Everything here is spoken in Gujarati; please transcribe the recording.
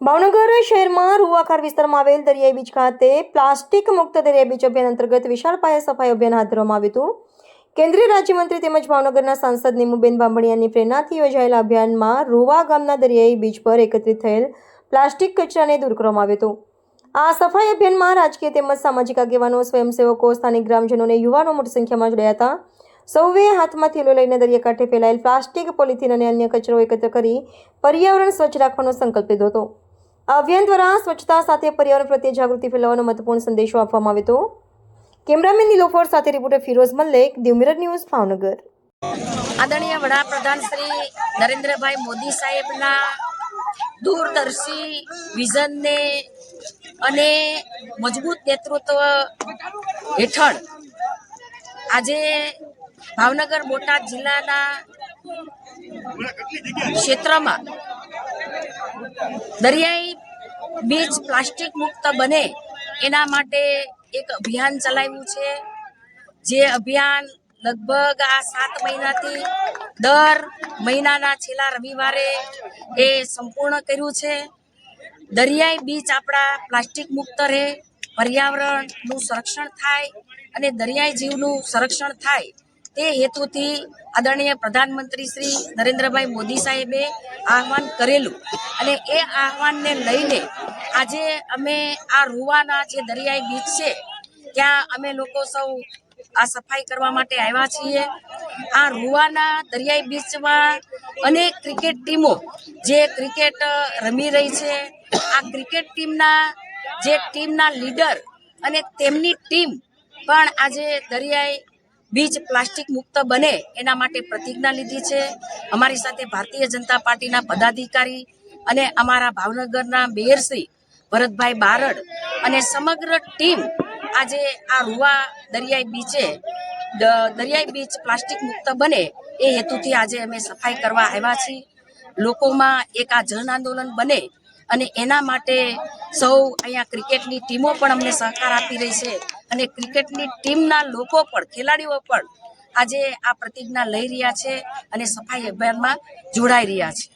ભાવનગર શહેરમાં રૂવાખાર વિસ્તારમાં આવેલ દરિયાઈ બીચ ખાતે પ્લાસ્ટિક મુક્ત દરિયાઈ બીચ અભિયાન અંતર્ગત વિશાળ પાયે સફાઈ અભિયાન હાથ ધરવામાં આવ્યું હતું. કેન્દ્રીય રાજ્યમંત્રી તેમજ ભાવનગરના સાંસદ નીમુબેન બાંભણિયાની પ્રેરણાથી યોજાયેલા અભિયાનમાં રૂવા ગામના દરિયાઈ બીચ પર એકત્રિત થયેલ પ્લાસ્ટિક કચરાને દૂર કરવામાં આવ્યો હતો. આ સફાઈ અભિયાનમાં રાજકીય તેમજ સામાજિક આગેવાનો, સ્વયંસેવકો, સ્થાનિક ગ્રામજનોને યુવાનો મોટી સંખ્યામાં જોડાયા હતા. સૌએ હાથમાં થેલો લઈને દરિયાકાંઠે ફેલાયેલ પ્લાસ્ટિક, પોલિથીન અને અન્ય કચરો એકત્ર કરી પર્યાવરણ સ્વચ્છ રાખવાનો સંકલ્પ લીધો હતો. આ અભિયાન દ્વારા સ્વચ્છતા સાથે પર્યાવરણ પ્રત્યે જાગૃતિ ફેલાવવાનો મહત્વપૂર્ણ સંદેશો આપવામાં આવ્યો હતો. કેમેરામેન નીલોફર સાથે રિપોર્ટર ફિરોઝ મલ્લિક દીવ ન્યૂઝ, ભાવનગર. આદરણીય વડાપ્રધાન શ્રી નરેન્દ્રભાઈ મોદી સાહેબના દૂરદર્શી વિઝનને અને મજબૂત નેતૃત્વ હેઠળ આજે ભાવનગર બોટાદ જિલ્લાના ક્ષેત્રમાં દરિયાઈ બીચ પ્લાસ્ટિક મુક્ત બને, એના માટે એક અભિયાન ચલાવ્યું છે. જે અભિયાન લગભગ આ સાત મહિનાથી દર મહિનાના છેલ્લા રવિવારે એ સંપૂર્ણ કર્યું છે. દરિયાઈ બીચ આપણા પ્લાસ્ટિક મુક્ત રહે, પર્યાવરણનું સંરક્ષણ થાય અને દરિયાઈ જીવનું સંરક્ષણ થાય તે હેતુથી આદરણીય પ્રધાનમંત્રી શ્રી નરેન્દ્રભાઈ મોદી સાહેબે આહવાન કરેલું અને એ આહવાનને લઈને આજે અમે આ રૂવાના જે દરિયાઈ બીચ છે, ત્યાં અમે લોકો સૌ આ સફાઈ કરવા માટે આવ્યા છીએ. આ રૂવાના દરિયાઈ બીચમાં અનેક ક્રિકેટ ટીમો, જે ક્રિકેટ રમી રહી છે. આ ક્રિકેટ ટીમના જે ટીમના લીડર અને તેમની ટીમ પણ આજે દરિયાઈ બીચ પ્લાસ્ટિક મુક્ત બને એના માટે પ્રતિજ્ઞા લીધી છે. અમારી સાથે ભારતીય જનતા પાર્ટીના પદાધિકારી અને અમારા ભાવનગરના મેયરશ્રી ભરતભાઈ બારડ અને સમગ્ર ટીમ આજે આ રૂવા દરિયાઈ બીચે દરિયાઈ બીચ પ્લાસ્ટિક મુક્ત બને એ હેતુથી આજે અમે સફાઈ કરવા આવ્યા છીએ. લોકોમાં એક આ જન આંદોલન બને અને એના માટે સૌ અહીંયા ક્રિકેટની ટીમો પણ અમને સહકાર આપી રહી છે અને ક્રિકેટની ટીમના લોકો પણ, ખેલાડીઓ પણ આજે આ પ્રતિજ્ઞા લઈ રહ્યા છે અને સફાઈ અભિયાનમાં જોડાઈ રહ્યા છે.